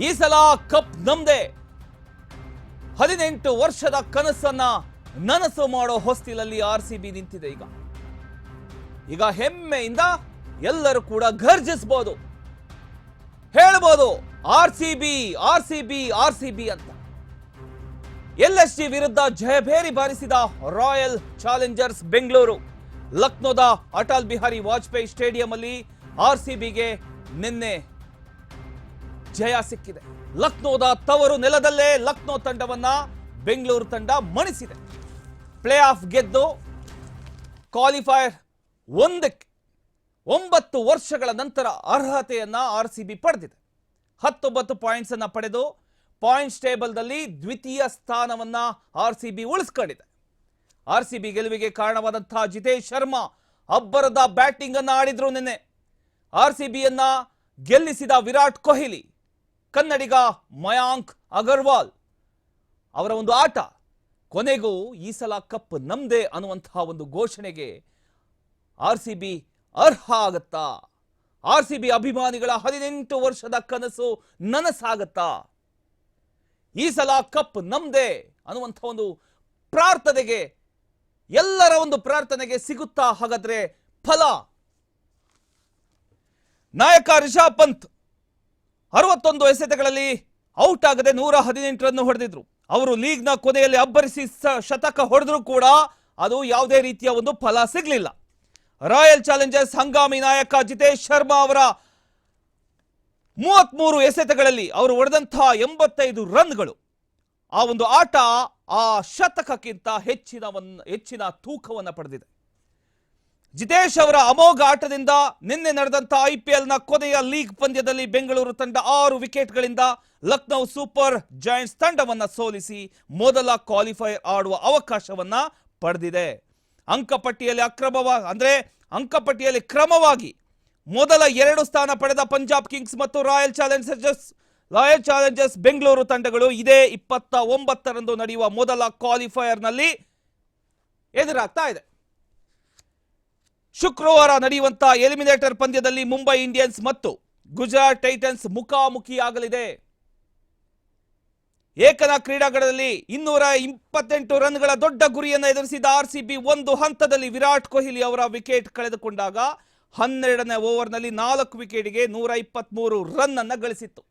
ಈ ಸಲ ಕಪ್ ನಮ್ದೇ. ಹದಿನೆಂಟು ವರ್ಷದ ಕನಸನ್ನ ನನಸು ಮಾಡೋ ಹೊಸ್ತಿಲಲ್ಲಿ ಆರ್ ಸಿ ಬಿ ನಿಂತಿದೆ ಈಗ. ಈಗ ಹೆಮ್ಮೆಯಿಂದ ಎಲ್ಲರೂ ಕೂಡ ಘರ್ಜಿಸ್ಬೋದು. ಹೇಳ್ಬೋದು R C B, R C B, R C B ಅಂತ. ಎಲ್ ಎಸ್ ಜಿ ವಿರುದ್ಧ ಜಯಭೇರಿ ಬಾರಿಸಿದ ರಾಯಲ್ ಚಾಲೆಂಜರ್ಸ್ ಬೆಂಗಳೂರು. ಲಕ್ನೋದ ಅಟಲ್ ಬಿಹಾರಿ ವಾಜಪೇಯಿ ಸ್ಟೇಡಿಯಂ ಅಲ್ಲಿ ಆರ್ ಸಿ ಬಿಗೆ ನಿನ್ನೆ ಜಯ ಸಿಕ್ಕಿದೆ. ಲಕ್ನೋದ ತವರು ನೆಲದಲ್ಲೇ ಲಕ್ನೋ ತಂಡವನ್ನ ಬೆಂಗಳೂರು ತಂಡ ಮಣಿಸಿದೆ. ಪ್ಲೇ ಆಫ್ ಗೆದ್ದು ಕ್ವಾಲಿಫೈರ್ ಒಂದಕ್ಕೆ ಒಂಬತ್ತು ವರ್ಷಗಳ ನಂತರ ಅರ್ಹತೆಯನ್ನ ಆರ್ ಸಿ ಬಿ ಪಡೆದಿದೆ. ಹತ್ತೊಂಬತ್ತು ಪಾಯಿಂಟ್ಸ್ ಅನ್ನ ಪಡೆದು ಪಾಯಿಂಟ್ಸ್ ಟೇಬಲ್ದಲ್ಲಿ ದ್ವಿತೀಯ ಸ್ಥಾನವನ್ನ ಆರ್ ಸಿ ಬಿ ಉಳಿಸ್ಕೊಂಡಿದೆ. ಆರ್ ಸಿ ಬಿ ಗೆಲುವಿಗೆ ಕಾರಣವಾದಂತಹ ಜಿತೇಶ್ ಶರ್ಮಾ ಅಬ್ಬರದ ಬ್ಯಾಟಿಂಗ್ ಅನ್ನ ಆಡಿದ್ರು ನಿನ್ನೆ. ಆರ್ ಸಿ ಬಿಯನ್ನ ಗೆಲ್ಲಿಸಿದ ವಿರಾಟ್ ಕೊಹ್ಲಿ ಕನ್ನಡಿಗ ಮಯಾಂಕ್ ಅಗರ್ವಾಲ್ ಅವರ ಒಂದು ಆಟ. ಕೊನೆಗೂ ಈ ಸಲ ಕಪ್ ನಮ್ದೆ ಅನ್ನುವಂತಹ ಒಂದು ಘೋಷಣೆಗೆ ಆರ್ ಸಿ ಬಿ ಅರ್ಹ ಆಗತ್ತಾ? ಆರ್ ಸಿ ಬಿ ಅಭಿಮಾನಿಗಳ ಹದಿನೆಂಟು ವರ್ಷದ ಕನಸು ನನಸಾಗತ್ತಾ? ಈ ಸಲ ಕಪ್ ನಮ್ದೆ ಅನ್ನುವಂಥ ಒಂದು ಪ್ರಾರ್ಥನೆಗೆ, ಎಲ್ಲರ ಒಂದು ಪ್ರಾರ್ಥನೆಗೆ ಸಿಗುತ್ತಾ ಹಾಗಾದ್ರೆ ಫಲ? ನಾಯಕ ರಿಷಾ ಪಂತ್ ಅರವತ್ತೊಂದು ಎಸೆತಗಳಲ್ಲಿ ಔಟ್ ಆಗದೆ ನೂರ ಹದಿನೆಂಟು ರನ್ ಹೊಡೆದಿದ್ರು. ಅವರು ಲೀಗ್ನ ಕೊನೆಯಲ್ಲಿ ಅಬ್ಬರಿಸಿ ಶತಕ ಹೊಡೆದ್ರು ಕೂಡ ಅದು ಯಾವುದೇ ರೀತಿಯ ಒಂದು ಫಲ ಸಿಗಲಿಲ್ಲ. ರಾಯಲ್ ಚಾಲೆಂಜರ್ಸ್ ಹಂಗಾಮಿ ನಾಯಕ ಜಿತೇಶ್ ಶರ್ಮಾ ಅವರ ಮೂವತ್ಮೂರು ಎಸೆತಗಳಲ್ಲಿ ಅವರು ಹೊಡೆದಂತಹ ಎಂಬತ್ತೈದು ರನ್ಗಳು. ಆ ಒಂದು ಆಟ ಆ ಶತಕಕ್ಕಿಂತ ಹೆಚ್ಚಿನ ಹೆಚ್ಚಿನ ತೂಕವನ್ನು ಪಡೆದಿದೆ. ಜಿತೇಶ್ ಅವರ ಅಮೋಘ ಆಟದಿಂದ ನಿನ್ನೆ ನಡೆದಂತ ಐಪಿಎಲ್ನ ಕೊನೆಯ ಲೀಗ್ ಪಂದ್ಯದಲ್ಲಿ ಬೆಂಗಳೂರು ತಂಡ ಆರು ವಿಕೆಟ್ಗಳಿಂದ ಲಕ್ನೌ ಸೂಪರ್ ಜಾಯಿಂಟ್ಸ್ ತಂಡವನ್ನ ಸೋಲಿಸಿ ಮೊದಲ ಕ್ವಾಲಿಫೈ ಆಡುವ ಅವಕಾಶವನ್ನ ಪಡೆದಿದೆ. ಅಂಕಪಟ್ಟಿಯಲ್ಲಿ ಅಕ್ರಮವಾಗಿ ಅಂದ್ರೆ ಅಂಕಪಟ್ಟಿಯಲ್ಲಿ ಕ್ರಮವಾಗಿ ಮೊದಲ ಎರಡು ಸ್ಥಾನ ಪಡೆದ ಪಂಜಾಬ್ ಕಿಂಗ್ಸ್ ಮತ್ತು Royal Challengers Royal Challengers Bengaluru ತಂಡಗಳು ಇದೇ ಇಪ್ಪತ್ತ ಒಂಬತ್ತರಂದು ನಡೆಯುವ ಮೊದಲ ಕ್ವಾಲಿಫೈಯರ್ನಲ್ಲಿ ಎದುರಾಗ್ತಾ ಇದೆ. ಶುಕ್ರವಾರ ನಡೆಯುವಂತಹ ಎಲಿಮಿನೇಟರ್ ಪಂದ್ಯದಲ್ಲಿ ಮುಂಬೈ ಇಂಡಿಯನ್ಸ್ ಮತ್ತು ಗುಜರಾತ್ ಟೈಟನ್ಸ್ ಮುಖಾಮುಖಿಯಾಗಲಿದೆ. ಏಕನ ಕ್ರೀಡಾಂಗಣದಲ್ಲಿ ಇನ್ನೂರ ಇಪ್ಪತ್ತೆಂಟು ರನ್ಗಳ ದೊಡ್ಡ ಗುರಿಯನ್ನು ಎದುರಿಸಿದ ಆರ್ ಸಿ ಬಿ ಒಂದು ಹಂತದಲ್ಲಿ ವಿರಾಟ್ ಕೊಹ್ಲಿ ಅವರ ವಿಕೆಟ್ ಕಳೆದುಕೊಂಡಾಗ ಹನ್ನೆರಡನೇ ಓವರ್ನಲ್ಲಿ ನಾಲ್ಕು ವಿಕೆಟ್ಗೆ ನೂರ ಇಪ್ಪತ್ಮೂರು ರನ್ ಅನ್ನು ಗಳಿಸಿತ್ತು.